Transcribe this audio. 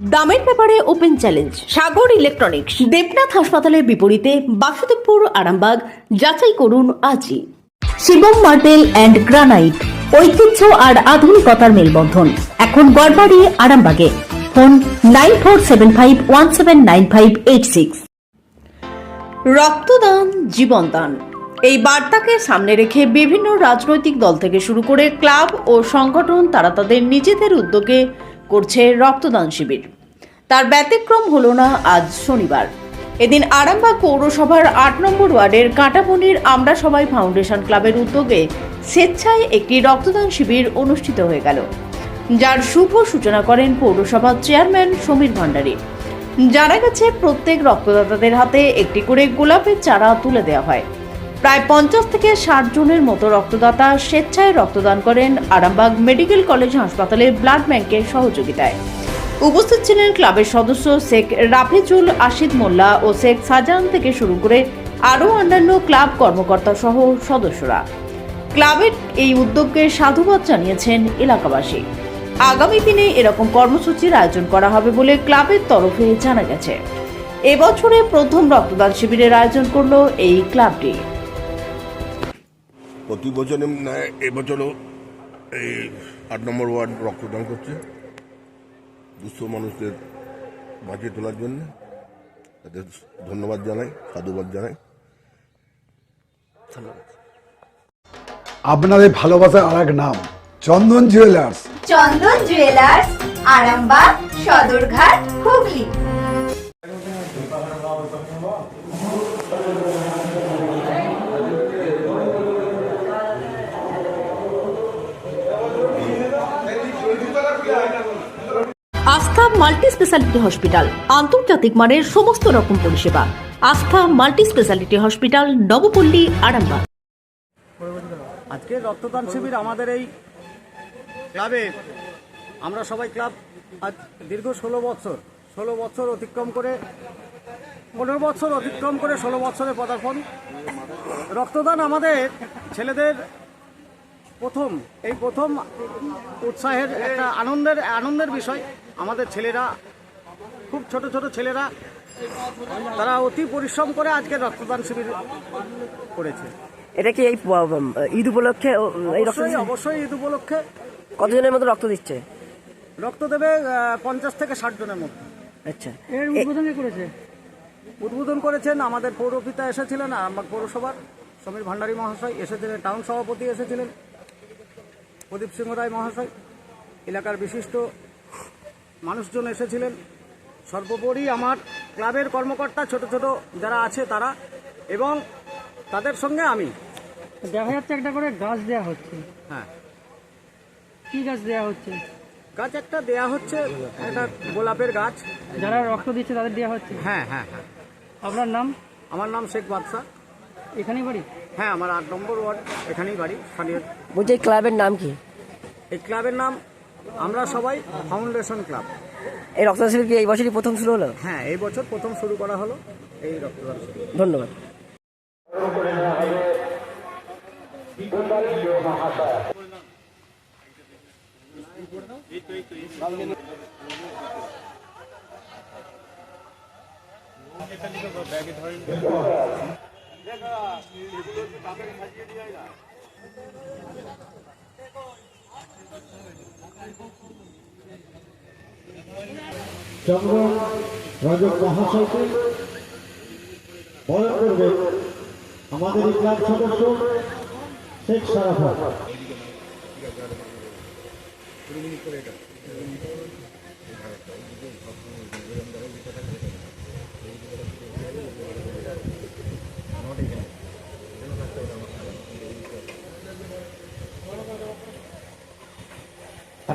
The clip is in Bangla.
দামের ব্যাপারে open challenge Sagar electronics Debnath হাসপাতালের বিপরীতে বাসুদেবপুর, আরামবাগ, যাচাই করুন আজই। শিবম মার্বেল অ্যান্ড গ্রানাইট ঐতিহ্য আর আধুনিকতার মেলবন্ধন। এখন গড়বাড়ি, আরামবাগে। Phone nine four seven five one seven nine five eight six রক্তদান, জীবনদান। এই বার্তাকে সামনে রেখে বিভিন্ন রাজনৈতিক দল থেকে শুরু করে ক্লাব ও সংগঠন, তারা তাদের নিজেদের উদ্যোগে করছে রক্তদান শিবির। তার ব্যতিক্রম হলো না আজ শনিবার। এদিন আরামবাগ পৌরসভার আট নম্বর ওয়ার্ডের কাঁটাবনির আমরা সবাই ফাউন্ডেশন ক্লাবের উদ্যোগে স্বেচ্ছায় একটি রক্তদান শিবির অনুষ্ঠিত হয়ে গেল। যার শুভ সূচনা করেন পৌরসভার চেয়ারম্যান সমীর ভান্ডারী। জানা গেছে, প্রত্যেক রক্তদাতাদের হাতে একটি করে গোলাপের চারা তুলে দেওয়া হয়। প্রায় পঞ্চাশ থেকে ষাট জনের মতো রক্তদাতা স্বেচ্ছায় রক্তদান করেন আরামবাগ মেডিকেল কলেজ হাসপাতালে ব্লাড ব্যাংকের সহযোগিতায়। উপস্থিত ছিলেন ক্লাবের সদস্য শেখ রাফিজুল আশিদ মোল্লা ও শেখ সাজান থেকে শুরু করে আরও অন্যান্য ক্লাব কর্মকর্তা সহ সদস্যরা। ক্লাবের এই উদ্যোগকে সাধুবাদ জানিয়েছেন এলাকাবাসী। আগামী দিনে এরকম কর্মসূচির আয়োজন করা হবে বলে ক্লাবের তরফে জানা গেছে। এবছরে প্রথম রক্তদান শিবিরের আয়োজন করল এই ক্লাবটি। প্রতি বছরে ন্যায় এবছরও এই আট নম্বর ওয়ার্ড রক্তদান করছে। দুস্থ মানুষদের বাঁচিয়ে তোলার জন্য তাদের ধন্যবাদ জানাই সাধুবাদ জানাই। আপনাদের ভালোবাসার আর এক নাম Chandan jewellers Chandan jewellers Arambag Sadarghat Hooghly Astha multi speciality hospital. আন্তর্জাতিক মানের সমস্ত রকম পরিষেবা। Astha multi speciality hospital, Nabapalli, Arambag. আজকে রক্তদান শিবির আমাদের এই ক্লাবে। আমরা সবাই ক্লাব আজ দীর্ঘ ষোলো বছর ষোলো বছর অতিক্রম করে, পনেরো বছর অতিক্রম করে ষোলো বছরে পদার্পণ। রক্তদান আমাদের ছেলেদের প্রথম, এই প্রথম উৎসাহের একটা আনন্দের আনন্দের বিষয়। আমাদের ছেলেরা খুব ছোট ছোট ছেলেরা তারা অতি পরিশ্রম করে আজকে রক্তদান শিবির করেছে। এটা কি এই ঈদ উপলক্ষে এই রক্ত অবশ্যই ঈদ উপলক্ষে। কতজনের মতো রক্ত দিচ্ছে? রক্ত দেবে পঞ্চাশ থেকে ষাট জনের মধ্যে আচ্ছা। এর উদ্বোধন করেছে? উদ্বোধন করেছেন আমাদের পৌরপিতা এসেছিলেন আমার পৌরসভার সমীর ভান্ডারী মহাশয় এসেছিলেন টাউন সভাপতি এসেছিলেন প্রদীপ সিংহ রায় মহাশয় এলাকার বিশিষ্ট মানুষজন এসেছিলেন। সর্বোপরি আমার ক্লাবের কর্মকর্তা ছোট ছোট যারা আছে তারা এবং তাদের সঙ্গে আমি। দেখা যাচ্ছে একটা করে গাছ দেয়া হচ্ছে। হ্যাঁ। কি গাছ দেয়া হচ্ছে? গাছ একটা দেয়া হচ্ছে একটা গোলাপের গাছ। যারা রক্ত দিচ্ছে তাদের দেয়া হচ্ছে? হ্যাঁ হ্যাঁ হ্যাঁ। আপনার নাম? আমার নাম শেখ বাদশাহ। এখানেই বাড়ি? হ্যাঁ আমার আট নম্বর ওয়ার্ড এখানেই বাড়ি স্থানীয়। বলছি এই ক্লাবের নাম কি? এই ক্লাবের নাম আমরা সবাই ফাউন্ডেশন ক্লাব। এই রক্তদান শিবির কি এই বছরই প্রথম শুরু হলো? হ্যাঁ এই বছর প্রথম শুরু করা হলো এই রক্তদান শিবির। ধন্যবাদ। চন্দ্রন রজক মহাশয়কে বরণ করবে আমাদের এই ক্লাব সদস্য শেখ সারাফত